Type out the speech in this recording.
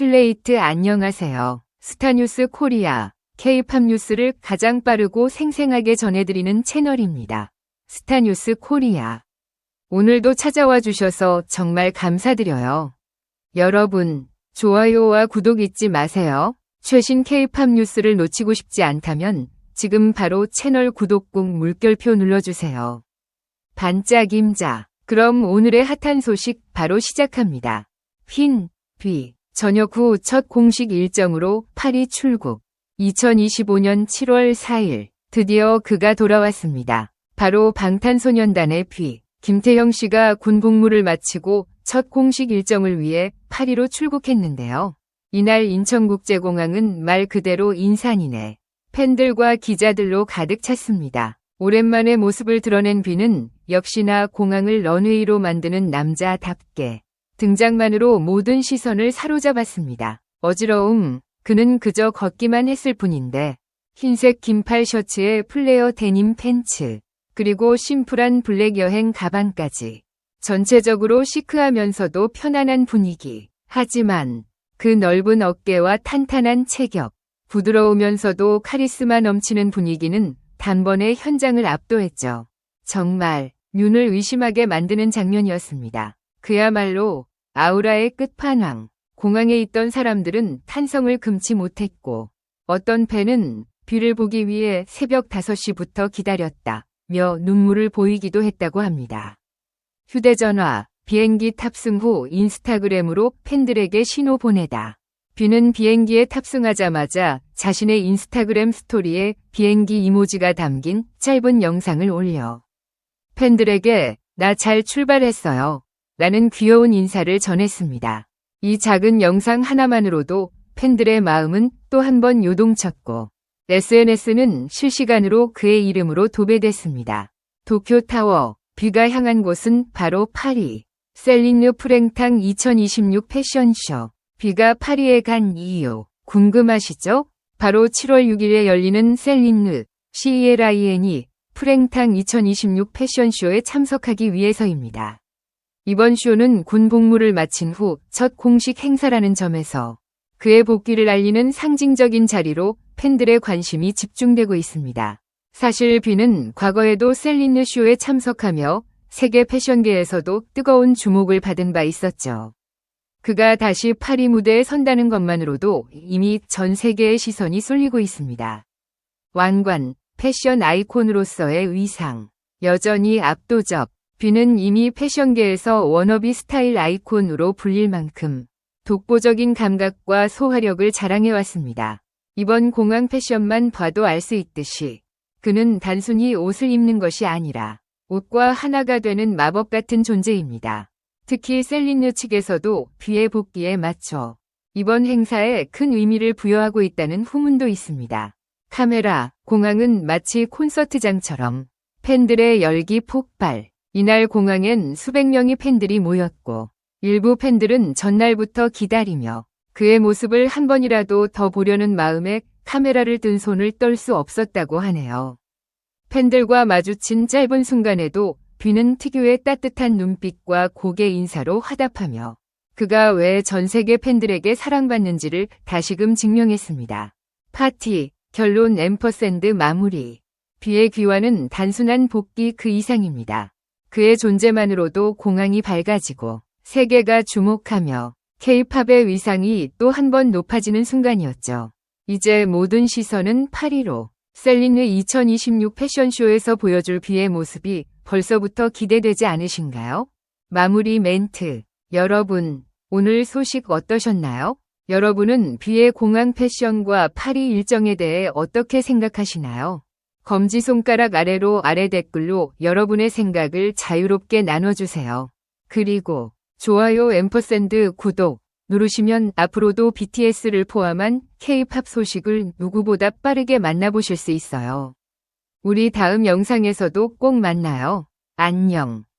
슬레이트 안녕하세요. 스타뉴스 코리아, K-팝 뉴스를 가장 빠르고 생생하게 전해드리는 채널입니다. 스타뉴스 코리아. 오늘도 찾아와 주셔서 정말 감사드려요. 여러분, 좋아요와 구독 잊지 마세요. 최신 K-팝 뉴스를 놓치고 싶지 않다면 지금 바로 채널 구독 꾹 물결표 눌러주세요. 반짝임자. 그럼 오늘의 핫한 소식 바로 시작합니다. 흰, 비. 저녁 후첫 공식 일정으로 파리 출국. 2025년 7월 4일. 드디어 그가 돌아왔습니다. 바로 방탄소년단의 비. 김태형 씨가 군 복무를 마치고 첫 공식 일정을 위해 파리로 출국했는데요. 이날 인천국제공항은 말 그대로 인산이네. 팬들과 기자들로 가득 찼습니다. 오랜만에 모습을 드러낸 비는 역시나 공항을 런웨이로 만드는 남자답게 등장만으로 모든 시선을 사로잡았습니다. 어지러움, 그는 그저 걷기만 했을 뿐인데 흰색 긴팔 셔츠에 플레어 데님 팬츠, 그리고 심플한 블랙 여행 가방까지 전체적으로 시크하면서도 편안한 분위기. 하지만 그 넓은 어깨와 탄탄한 체격, 부드러우면서도 카리스마 넘치는 분위기는 단번에 현장을 압도했죠. 정말 눈을 의심하게 만드는 장면이었습니다. 그야말로 아우라의 끝판왕. 공항에 있던 사람들은 탄성을 금치 못했고 어떤 팬은 비를 보기 위해 새벽 5시부터 기다렸다. 며 눈물을 보이기도 했다고 합니다. 휴대전화, 비행기 탑승 후 인스타그램으로 팬들에게 신호 보내다. 비는 비행기에 탑승하자마자 자신의 인스타그램 스토리에 비행기 이모지가 담긴 짧은 영상을 올려 팬들에게 나 잘 출발했어요. 라는 귀여운 인사를 전했습니다. 이 작은 영상 하나만으로도 팬들의 마음은 또 한 번 요동쳤고 SNS는 실시간으로 그의 이름으로 도배됐습니다. 도쿄타워, 비가 향한 곳은 바로 파리. 셀린느 프랭탕 2026 패션쇼. 비가 파리에 간 이유. 궁금하시죠? 바로 7월 6일에 열리는 셀린느 CELIN이 프랭탕 2026 패션쇼에 참석하기 위해서입니다. 이번 쇼는 군 복무를 마친 후 첫 공식 행사라는 점에서 그의 복귀를 알리는 상징적인 자리로 팬들의 관심이 집중되고 있습니다. 사실 비는 과거에도 셀린느 쇼에 참석하며 세계 패션계에서도 뜨거운 주목을 받은 바 있었죠. 그가 다시 파리 무대에 선다는 것만으로도 이미 전 세계의 시선이 쏠리고 있습니다. 왕관, 패션 아이콘으로서의 의상, 여전히 압도적. 비는 이미 패션계에서 워너비 스타일 아이콘으로 불릴 만큼 독보적인 감각과 소화력을 자랑해왔습니다. 이번 공항 패션만 봐도 알 수 있듯이 그는 단순히 옷을 입는 것이 아니라 옷과 하나가 되는 마법 같은 존재입니다. 특히 셀린느 측에서도 비의 복귀에 맞춰 이번 행사에 큰 의미를 부여하고 있다는 후문도 있습니다. 카메라, 공항은 마치 콘서트장처럼 팬들의 열기 폭발. 이날 공항엔 수백 명의 팬들이 모였고 일부 팬들은 전날부터 기다리며 그의 모습을 한 번이라도 더 보려는 마음에 카메라를 든 손을 떨 수 없었다고 하네요. 팬들과 마주친 짧은 순간에도 비는 특유의 따뜻한 눈빛과 고개 인사로 화답하며 그가 왜 전 세계 팬들에게 사랑받는지를 다시금 증명했습니다. 파티, 결론 앰퍼샌드 마무리. 비의 귀환은 단순한 복귀 그 이상입니다. 그의 존재만으로도 공항이 밝아지고 세계가 주목하며 K-팝의 위상이 또 한 번 높아지는 순간이었죠. 이제 모든 시선은 파리로 셀린느 2026 패션쇼에서 보여줄 비의 모습이 벌써부터 기대되지 않으신가요? 마무리 멘트. 여러분, 오늘 소식 어떠셨나요? 여러분은 비의 공항 패션과 파리 일정에 대해 어떻게 생각하시나요? 검지 손가락 아래로 아래 댓글로 여러분의 생각을 자유롭게 나눠주세요. 그리고 좋아요 앰퍼샌드 구독 누르시면 앞으로도 BTS를 포함한 K-팝 소식을 누구보다 빠르게 만나보실 수 있어요. 우리 다음 영상에서도 꼭 만나요. 안녕.